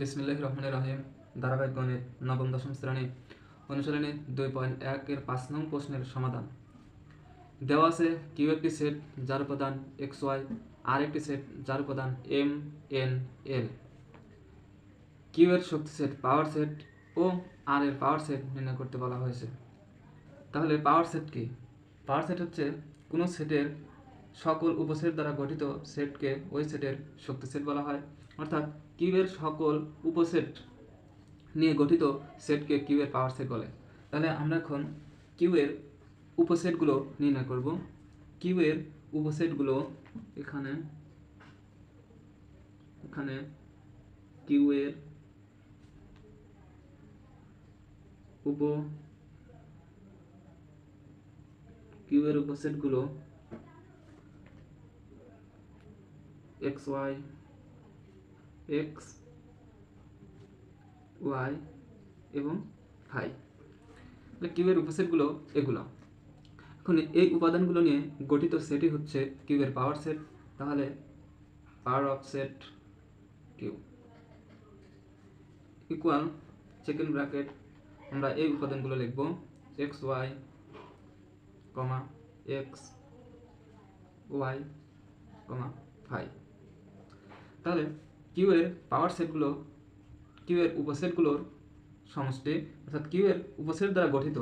বিসমিল্লাহ রহমান রাহিম। ধারাবাহিক গণিত, নবম, দশম শ্রেণি অনুশীলনী দুই পয়েন্ট এক এর পাঁচ নং প্রশ্নের সমাধান। দেওয়া আছে কিউ একটি সেট যার উপাদান এক্স ওয়াই, আর একটি সেট যার উপাদান এম, এন, এল। কিউ এর শক্তি সেট পাওয়ার সেট ও আর এর পাওয়ার সেট নির্ণয় করতে বলা হয়েছে। তাহলে পাওয়ার সেট কি? পাওয়ার সেট হচ্ছে কোনো সেটের সকল উপসেট দ্বারা গঠিত সেটকে ওই সেটের শক্তি সেট বলা হয়। অর্থাৎ কিউবের সকল উপসেট নিয়ে গঠিত সেটকে কিউবের পাওয়ার সেট বলে। তাহলে আমরা এখন কিউয়ের উপসেটগুলো নির্ণয় করব। কিউয়ের উপসেটগুলো এখানে এখানে কিউয়ের উপ, কিউয়ের উপসেটগুলো এক্স ওয়াই এক্স ওয়াই এবং ফাই কিউবের উপসেটগুলো এগুলো। এখন এই উপাদানগুলো নিয়ে গঠিত সেটই হচ্ছে কিউবের পাওয়ার সেট তাহলে power of set Q equal second bracket আমরা এই উপাদানগুলো লিখব x y comma x y comma five তাহলে কিউ এর পাওয়ার সেটগুলো কিউ এর উপসেটগুলোর সমষ্টি, অর্থাৎ কিউ এর উপসেট দ্বারা গঠিত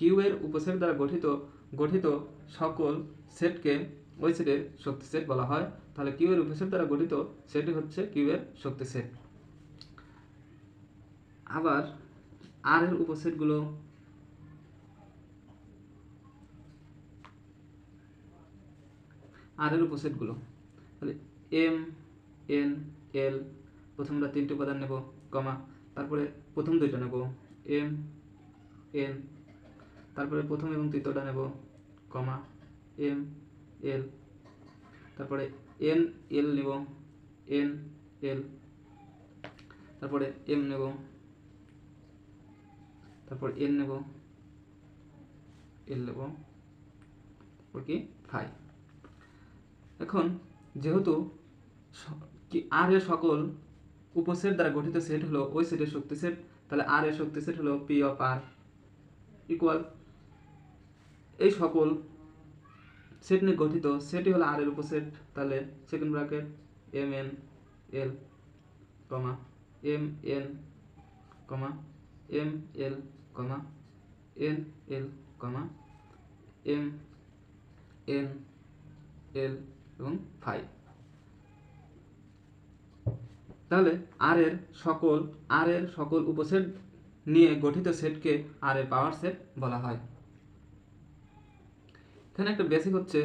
কিউ এর উপসেট দ্বারা গঠিত গঠিত সকল সেটকে ওই সেটের শক্তি সেট বলা হয়। তাহলে কিউ এর উপসেট দ্বারা গঠিত সেটই হচ্ছে কিউ এর শক্তি সেট আবার আর এর উপসেটগুলো আর এর উপসেটগুলো তাহলে এম এন এল প্রথম আমরা তিনটে উপাদান নেব, কমা, তারপরে প্রথম দুইটা নেব এম এন তারপরে প্রথম এবং তৃতীয়টা নেব, কমা এম এল তারপরে এন এল নেব এন এল তারপরে এম নেব, তারপর এন নেব এল নেব, তারপর কি? ফাই এখন যেহেতু কি আর এর সকল উপসেট দ্বারা গঠিত সেট হলো ওই সেটের শক্তি সেট, তাহলে আর এর শক্তি সেট হলো পি অফ আর ইকুয়াল এই সকল সেট নিয়ে গঠিত, সেটই হলো আর এর উপসেট, তাহলে second bracket M N L comma M N comma M L comma N L comma M N L এবং ফাইভ তাহলে আর এর সকল আর এর সকল উপসেট নিয়ে গঠিত সেটকে আর এর পাওয়ার সেট বলা হয়। এখানে একটা বেসিক হচ্ছে